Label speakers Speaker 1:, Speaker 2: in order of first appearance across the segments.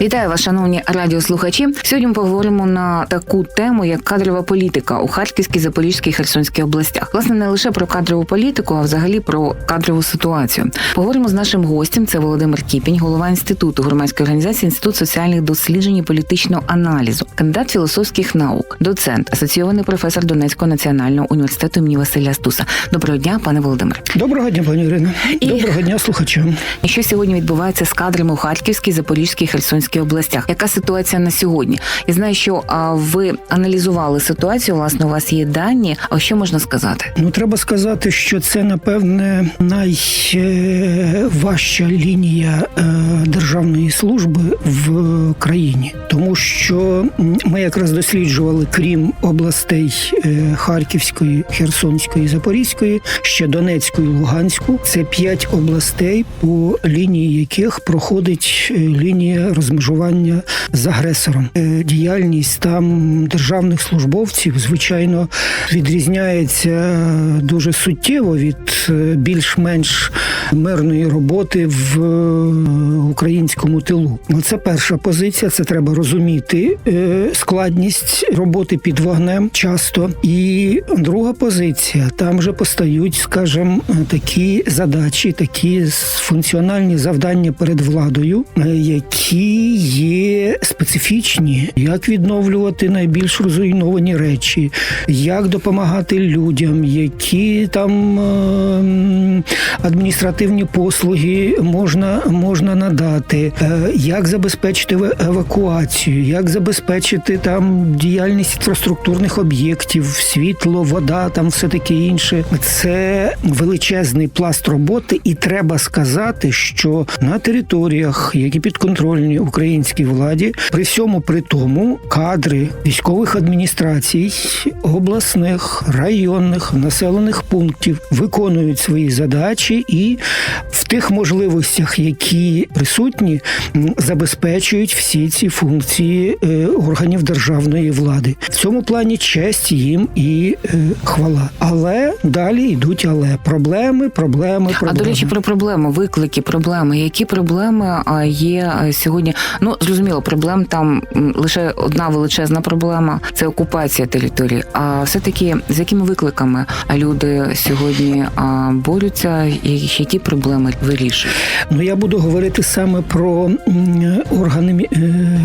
Speaker 1: Вітаю вас, шановні радіослухачі. Сьогодні ми поговоримо на таку тему, як кадрова політика у Харківській, Запорізькій Херсонській областях. Власне, не лише про кадрову політику, а взагалі про кадрову ситуацію. Поговоримо з нашим гостем. Це Володимир Кіпінь, голова інституту громадської організації Інститут соціальних досліджень і політичного аналізу, кандидат філософських наук, доцент, асоційований професор Донецького національного університету імені Василя Стуса. Доброго дня, пане Володимире.
Speaker 2: Доброго дня, пані Ірино.
Speaker 1: І-
Speaker 2: Доброго дня, слухачам.
Speaker 1: І Що сьогодні відбувається з кадрами у Харківській, Запорізькій, Херсонській областях? Яка ситуація на сьогодні? Я знаю, що ви аналізували ситуацію. Власне, у вас є дані. А що можна сказати?
Speaker 2: Ну, треба сказати, що це напевне найважча лінія е, державної служби в країні, тому що ми якраз досліджували, крім областей е, Харківської, Херсонської, Запорізької, ще Донецьку і Луганську. Це п'ять областей, по лінії яких проходить е, лінія розмежування з агресором. Е, Діяльність там державних службовців, звичайно, відрізняється дуже суттєво від е, більш-менш мирної роботи в е, українському тилу. Ну, Це перша позиція. Це треба розуміти складність роботи під вогнем часто. І друга позиція там вже постають, скажімо, такі задачі, такі функціональні завдання перед владою, які є специфічні, як відновлювати найбільш розруйновані речі, як допомагати людям, які там е, адміністративні послуги можна, можна надати, е, як забезпечити евакуацію, як забезпечити там діяльність інфраструктурних об'єктів, світло, вода, там все таке інше. Це величезний пласт роботи, і треба сказати, що на територіях, які підконтрольні українській владі, при всьому при тому кадри військових адміністрацій, обласних, районних, населених пунктів виконують свої задачі і в тих можливостях, які присутні, забезпечують всі ці функції е, органів державної влади. В цьому плані честь їм і е, хвала. Але далі йдуть але проблеми, проблеми, проблеми.
Speaker 1: А до речі, про проблеми, виклики, проблеми. Які проблеми є сьогодні? Ну зрозуміло, проблем там лише одна величезна проблема це окупація території. А все таки з якими викликами люди сьогодні борються, і які проблеми вирішують?
Speaker 2: Ну я буду говорити саме про органи е,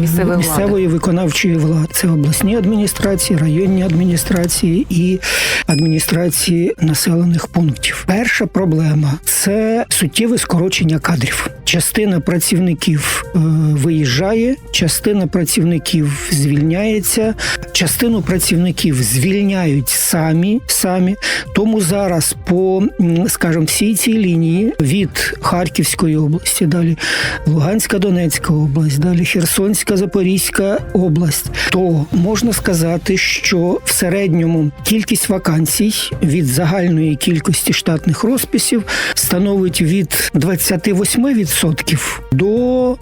Speaker 1: Місцевої
Speaker 2: місцевої виконавчої влади. Це обласні адміністрації, районні адміністрації і адміністрації населених пунктів. Перша проблема це суттєве скорочення кадрів. Частина працівників е, виїжджає, частина працівників звільняється, частину працівників звільняють самі самі. Тому зараз по скажімо, всій цій лінії від Харківської області, далі Луганська, Донецька область, далі Херсонська, Запорізька область, то можна сказати, що в середньому кількість вакансій від загальної кількості штатних розписів становить від 28% до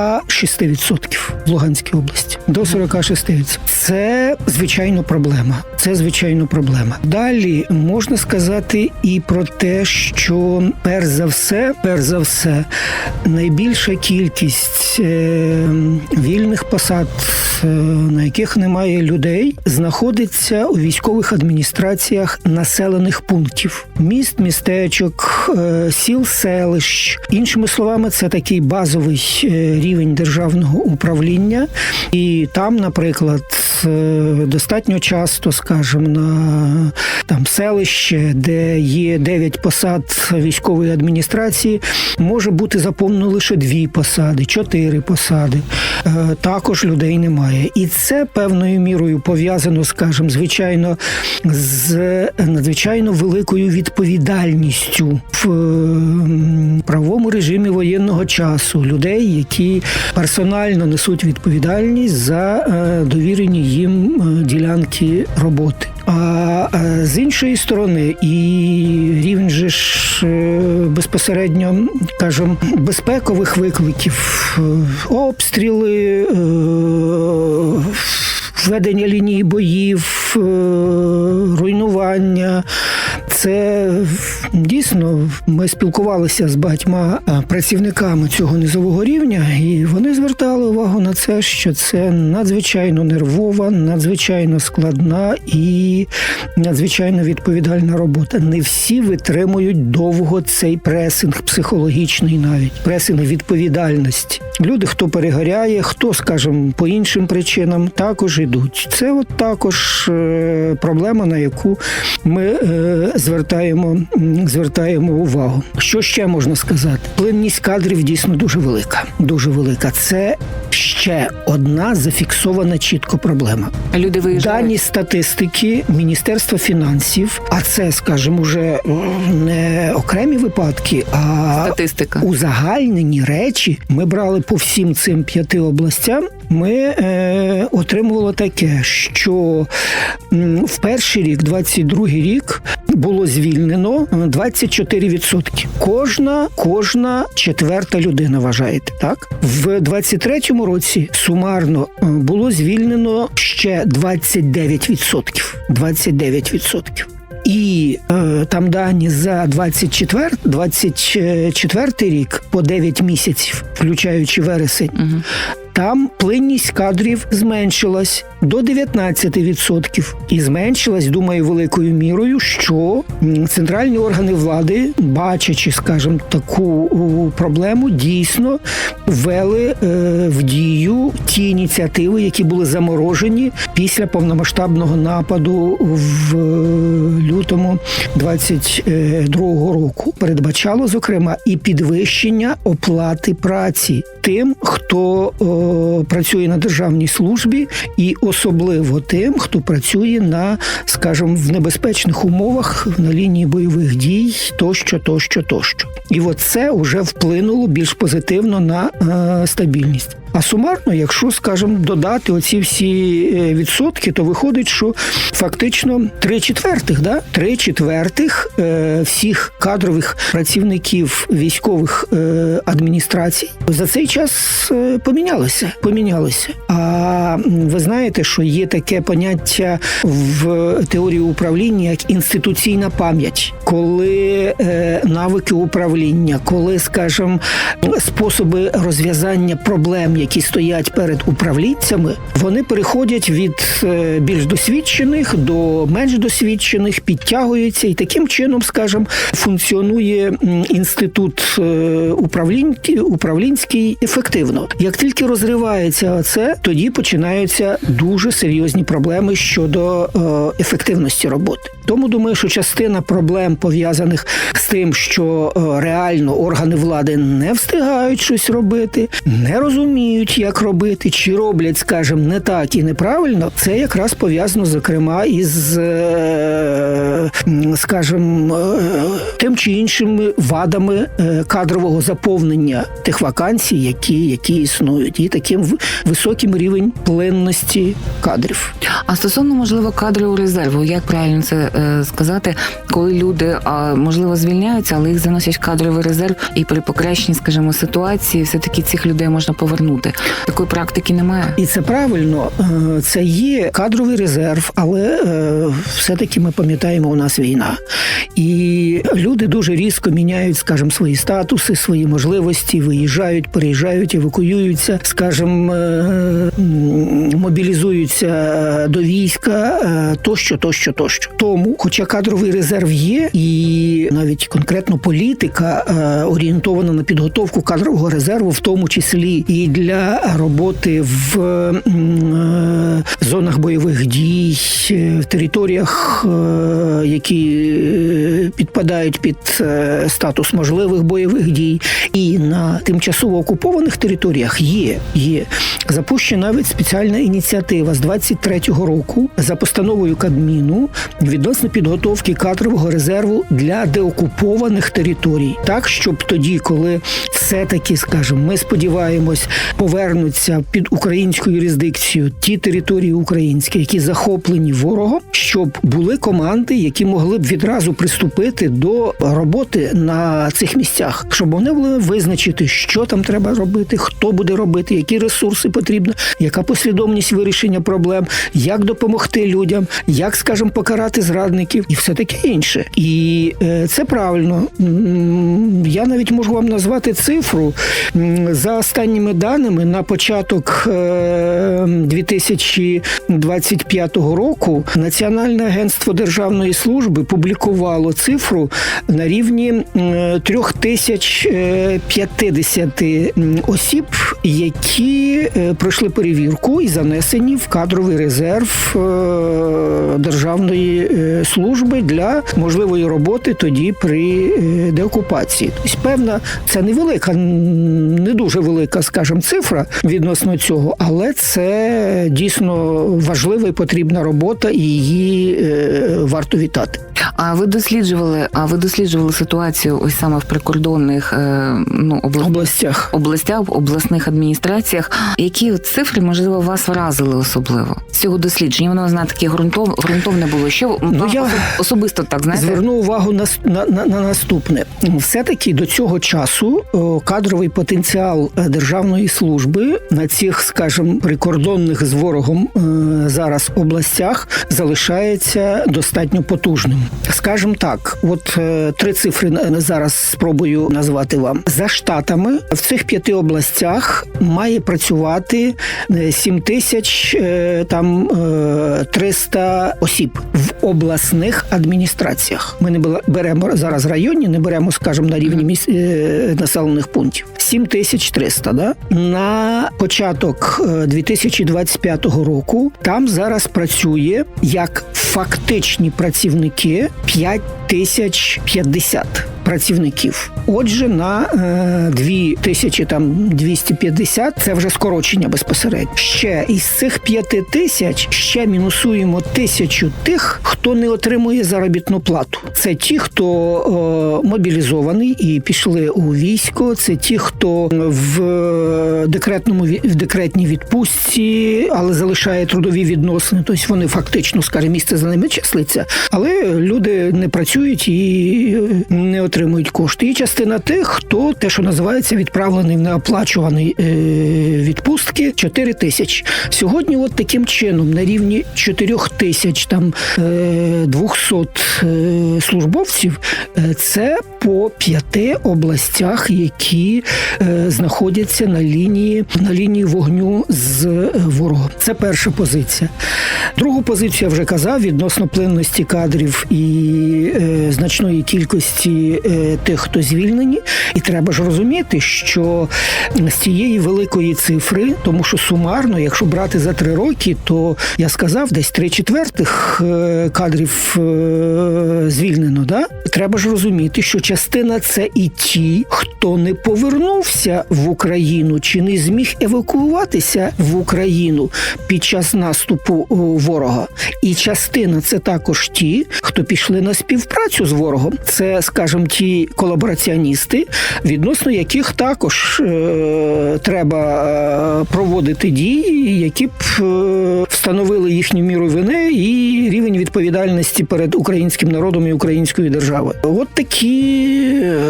Speaker 2: 46% в Луганській області. До 46%. Це звичайно проблема. Це звичайно проблема. Далі можна сказати і про те, що перш за все, перш за все, найбільша кількість е, вільних посад, е, на яких немає людей, знаходиться у військових адміністраціях населених пунктів, міст, містечок, е, сіл, селищ. Іншими словами, це такий базовий е, рівень державного управління, і там, наприклад, е, достатньо часто, скажімо, на там селище, де є 9 посад військової адміністрації, може бути заповнено лише дві посади, чотири посади. Е, Також людей немає. І це певною мірою пов'язано, скажімо, звичайно, з надзвичайно великою відповідальністю в м, правовому режимі воєнного часу людей, які персонально несуть відповідальність за е, довірені їм е, ділянки роботи. А е, з іншої сторони, і рівень же ж безпосередньо кажемо безпекових викликів, обстріли. Введення лінії боїв, руйнування. Це дійсно ми спілкувалися з багатьма е, працівниками цього низового рівня, і вони звертали увагу на це, що це надзвичайно нервова, надзвичайно складна і надзвичайно відповідальна робота. Не всі витримують довго цей пресинг, психологічний навіть пресинг відповідальності. Люди, хто перегоряє, хто, скажімо, по іншим причинам, також ідуть. Це от також е, проблема, на яку ми е, звертаємо, звертаємо увагу. Що ще можна сказати? Плинність кадрів дійсно дуже велика. Дуже велика. Це ще одна зафіксована чітко проблема.
Speaker 1: Люди виїжджають.
Speaker 2: Дані статистики Міністерства фінансів, а це, скажімо, вже не окремі випадки, а
Speaker 1: Статистика.
Speaker 2: узагальнені речі. Ми брали по всім цим п'яти областям. Ми е, отримували таке, що в перший рік, 22-й рік, було звільнено е, 24%. Кожна, кожна четверта людина вважаєте, так? В 23-му році сумарно е, було звільнено ще 29%. 29%. І е, там дані за 24, 24 рік по 9 місяців, включаючи вересень,
Speaker 1: Угу.
Speaker 2: там плинність кадрів зменшилась до 19%. І зменшилась, думаю, великою мірою, що центральні органи влади, бачачи, скажімо, таку проблему, дійсно ввели е, в дію ті ініціативи, які були заморожені після повномасштабного нападу в е, лютому 22-го року. Передбачало зокрема і підвищення оплати праці тим, хто е, працює на державній службі, і особливо тим, хто працює на, скажімо, в небезпечних умовах на лінії бойових дій, тощо, тощо, тощо. І от це вже вплинуло більш позитивно на е, стабільність. А сумарно, якщо, скажімо, додати оці всі е, відсотки, то виходить, що фактично три четвертих, да? три четвертих е, всіх кадрових працівників військових е, адміністрацій за цей час помінялося. Помінялося. А ви знаєте, що є таке поняття в теорії управління як інституційна пам'ять, коли навики управління, коли, скажімо, способи розв'язання проблем, які стоять перед управлінцями, вони переходять від е, більш досвідчених до менш досвідчених, підтягуються, і таким чином, скажімо, функціонує інститут е, управлінь, управлінський ефективно. Як тільки розривається це, тоді починаються дуже серйозні проблеми щодо е, ефективності роботи. Тому думаю, що частина проблем пов'язаних з тим, що е, реально органи влади не встигають щось робити, не розуміють, як робити, чи роблять, скажімо, не так і неправильно. Це якраз пов'язано зокрема із, е, скажімо, е, тим чи іншими вадами кадрового заповнення тих вакансій, які, які існують, і таким високим рівень плинності кадрів.
Speaker 1: А стосовно можливо кадрового резерву, як правильно це сказати, коли люди можливо звільняються, але їх заносять в кадровий резерв, і при покращенні, скажімо, ситуації, все таки цих людей можна повернути. Такої практики немає.
Speaker 2: І це правильно, е, це є кадровий резерв, але е, все-таки ми пам'ятаємо, у нас війна. І люди дуже різко міняють, скажімо, свої статуси, свої можливості, виїжджають, переїжджають, евакуюються, скажімо, е, мобілізуються до війська, е, тощо, тощо, тощо. Тому, хоча кадровий резерв є, і навіть конкретно політика е, орієнтована на підготовку кадрового резерву, в тому числі і для роботи в е, зонах бойових дій, е, в територіях, які підпадають під статус можливих бойових дій, і на тимчасово окупованих територіях є, є. Запущена навіть спеціальна ініціатива з 23-го року за постановою Кабміну відносно підготовки кадрового резерву для деокупованих територій, так щоб тоді, коли все-таки, скажімо, ми сподіваємось, повернуться під українську юрисдикцію ті території українські, які захоплені ворогом, щоб були команди, які могли б відразу приступити до роботи на цих місцях, щоб вони могли визначити, що там треба робити, хто буде робити, які ресурси потрібно, яка послідовність вирішення проблем, як допомогти людям, як, скажімо, покарати зрадників зрадників і все таке інше. І е, це правильно. Я навіть можу вам назвати цифру за останніми даними на початок е, 2025 року Національне агентство державної служби публікувало цифру на рівні е, 3050 м, осіб, які е, пройшли перевірку і занесені в кадровий резерв е, державної е, служби для можливої роботи тоді при е, деокупації. Тобто, певна, це невелика, не дуже велика, скажімо, цифра відносно цього, але це дійсно важлива і потрібна робота, і її е, варто вітати.
Speaker 1: А ви досліджували? А ви досліджували ситуацію ось саме в прикордонних е, ну
Speaker 2: В
Speaker 1: обла...
Speaker 2: областях.
Speaker 1: областях, обласних адміністраціях? Які цифри можливо вас вразили особливо з цього дослідження? Воно знає таке ґрунтов, ґрунтовне було. Що
Speaker 2: Ну, я
Speaker 1: особисто так знаєте?
Speaker 2: Зверну увагу на, на, на, на наступне. Все-таки до цього часу кадровий потенціал е, державної служби на цих, скажімо, прикордонних з ворогом е, зараз областях залишається достатньо потужним. Скажімо так, от е, три цифри зараз спробую назвати вам. За штатами в цих п'яти областях має працювати е, 7 тисяч там е, 300 осіб в обласних адміністраціях. Ми не беремо зараз районні, не беремо, скажімо, на рівні міс... е, населених пунктів. 7300, да? На початок е, 2025 року там зараз працює як фактичні працівники 5050 працівників. Отже, на е, 2000, 250 це вже скорочення безпосередньо. Ще із цих 5 тисяч ще мінусуємо тисячу тих, хто не отримує заробітну плату. Це ті, хто е, мобілізований і пішли у військо. Це ті, хто в е, декретному в декретній відпустці, але залишає трудові відносини. Тобто вони фактично, скажімо, місце за ними числиться, але люди не працюють і е, не отримують кошти. І частина тих, хто те, що називається відправлений в неоплачуваний відпустки, 4 тисяч. Сьогодні, от таким чином, на рівні 4 тисяч там 200 е, службовців, е, це по п'яти областях, які е, знаходяться на лінії на лінії вогню з ворогом. Це перша позиція. Другу позицію я вже казав відносно плинності кадрів і значної кількості тих, хто звільнені. І треба ж розуміти, що з цієї великої цифри, тому що сумарно, якщо брати за три роки, то я сказав, десь три четвертих кадрів е, звільнено. Да? Треба ж розуміти, що частина це і ті, хто не повернувся в Україну чи не зміг евакуюватися в Україну під час наступу ворога. І частина це також ті, хто пішли на співпрацю з ворогом. Це, скажімо, ті колабораціоністи, відносно яких також е, треба е, проводити дії, які б е, встановили їхню міру вини і рівень відповідальності перед українським народом і українською державою. От такі, е,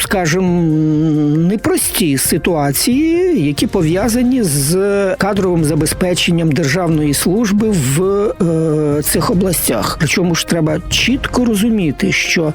Speaker 2: скажімо, непрості ситуації, які пов'язані з кадровим забезпеченням державної служби в е, цих областях. Причому ж треба чітко розуміти, що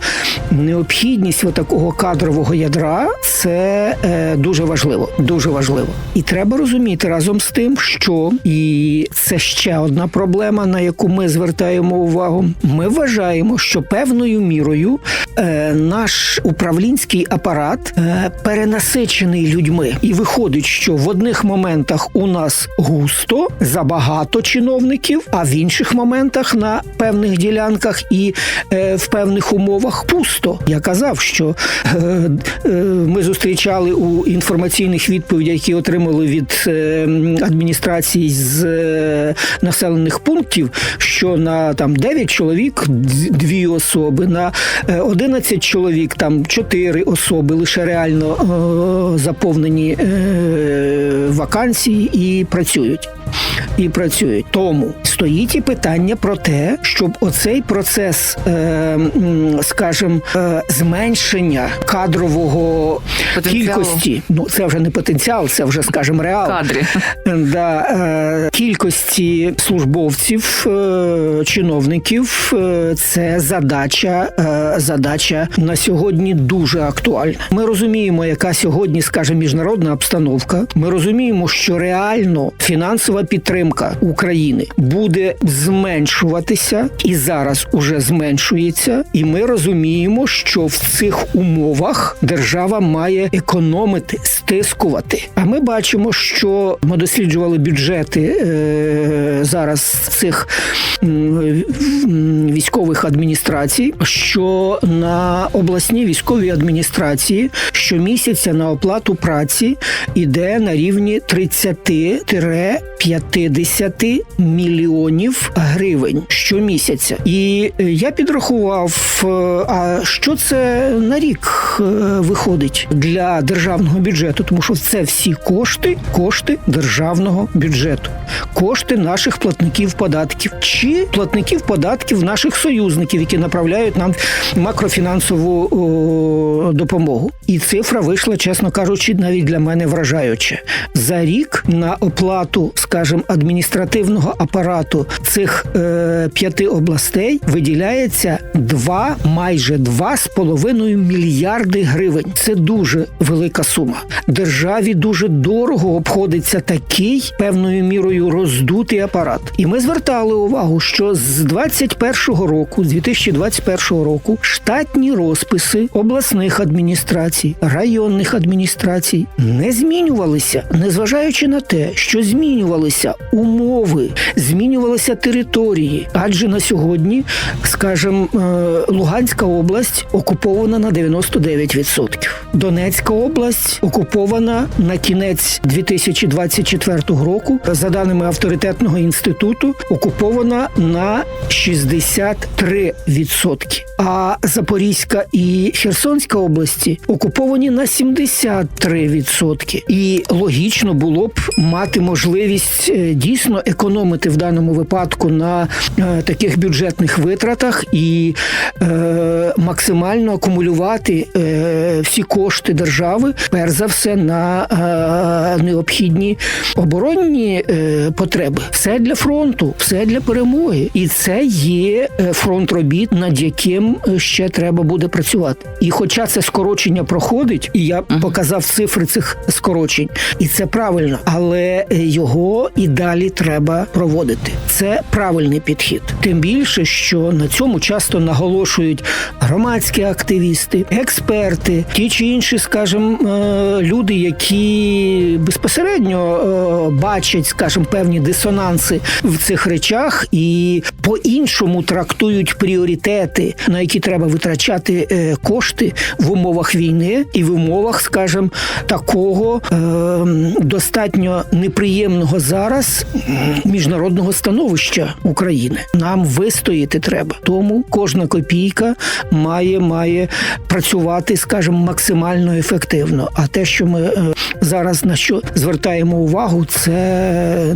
Speaker 2: необхідність такого кадрового ядра це е, дуже важливо. Дуже важливо. І треба розуміти разом з тим, що і це ще одна проблема, на яку ми звертаємо увагу. Ми вважаємо, що певною мірою е, наш управлінський апарат е, перенасичений людьми, і виходить, що в одних моментах у нас густо забагато чиновників, а в інших моментах на певних ділянках і е, в певних умовах пусто. Я казав, що е, е, ми зустрічали у інформаційних відповідях, які отримали від е, адміністрації з е, населених пунктів, що на там 9 чоловік д- дві особи, на е, 11 чоловік там 4 особи лише реально е, заповнені е, вакансії і працюють. І працюють. Тому стоїть і питання про те, щоб оцей процес, е, м, скажем, е, зменшення кадрового
Speaker 1: Потенціалу.
Speaker 2: кількості, ну це вже не потенціал, це вже скажем реал.
Speaker 1: Кадри.
Speaker 2: Да, е, кількості службовців, е, чиновників е, це задача, е, задача на сьогодні дуже актуальна. Ми розуміємо, яка сьогодні, скаже, міжнародна обстановка. Ми розуміємо, що реально фінансова підтримка України буде зменшуватися і зараз уже зменшується. І ми розуміємо, що в цих умовах держава має економити, стискувати. А ми бачимо, що ми досліджували бюджети е, зараз цих м, військових адміністрацій, що на обласній військовій адміністрації щомісяця на оплату праці іде на рівні 30-50 мільйонів гривень щомісяця. І е, я підрахував, е, а що це на рік е, виходить для державного бюджету, тому що це всі кошти, кошти державного бюджету, кошти наших платників податків чи платників податків наших союзників, які направляють нам макрофінансову о, допомогу. І цифра вийшла, чесно кажучи, навіть для мене вражаюча. За рік на оплату, скажімо, адміністративного апарату цих е, п'яти областей виділяється два, майже два з половиною мільярди гривень. Це дуже велика сума. Державі дуже дорого обходиться такий певною мірою роздутий апарат. І ми звертали увагу, що з 21-го року, з 2021 року, штатні розписи обласних адміністрацій, районних адміністрацій не змінювалися, незважаючи на те, що змінювалися умови, змінювалися території. Адже на сьогодні, скажімо, е, Луганська область окупована на 99%. Донецька область окупована на кінець 2024 року, за даними авторитетного інституту, окупована на 63%. А Запорізька і Херсонська області окуповані на 73%. І логічно було б мати можливість е, дійсно економити в даному випадку на е, таких бюджетних витратах і е, максимально акумулювати всі кошти держави, перш за все, на необхідні оборонні потреби. Все для фронту, все для перемоги. І це є фронт робіт, над яким ще треба буде працювати. І хоча це скорочення проходить, і я показав цифри цих скорочень, і це правильно, але е, і далі треба проводити. Це правильний підхід. Тим більше, що на цьому часто наголошують громадські активісти, експерти, ті чи інші, скажімо, е, люди, які безпосередньо е, бачать, скажімо, певні дисонанси в цих речах і по-іншому трактують пріоритети, на які треба витрачати е, кошти в умовах війни і в умовах, скажімо, такого достатньо неприємного зараз міжнародного становища України. Нам вистояти треба. Тому кожна копійка має, має працювати, скажімо, максимально ефективно. А те, що ми е, зараз на що звертаємо увагу, це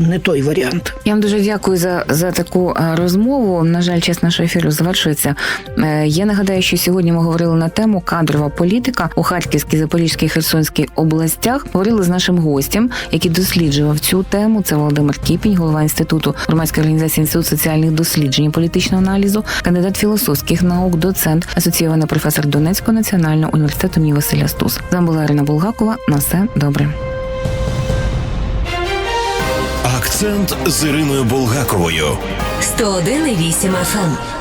Speaker 2: не той варіант.
Speaker 1: Я вам дуже дякую за, за таку е, розмову. На жаль, час нашого ефіру завершується. Е, Я нагадаю, що сьогодні ми говорили на тему кадрова політика у Харківській, Запорізькій Херсонській областях. Говорили з нашим гостем, який досліджував цю тему. Це Володимир Кіпінь, голова інституту громадської організації Інститут соціальних досліджень і політичного аналізу, кандидат філософських наук, доцент, асоційований професор Донецького національного університету імені Василя Стус. З вами була Ірина Булгакова. На все добре.
Speaker 3: Акцент з Іриною Булгаковою.
Speaker 4: 101,8 FM.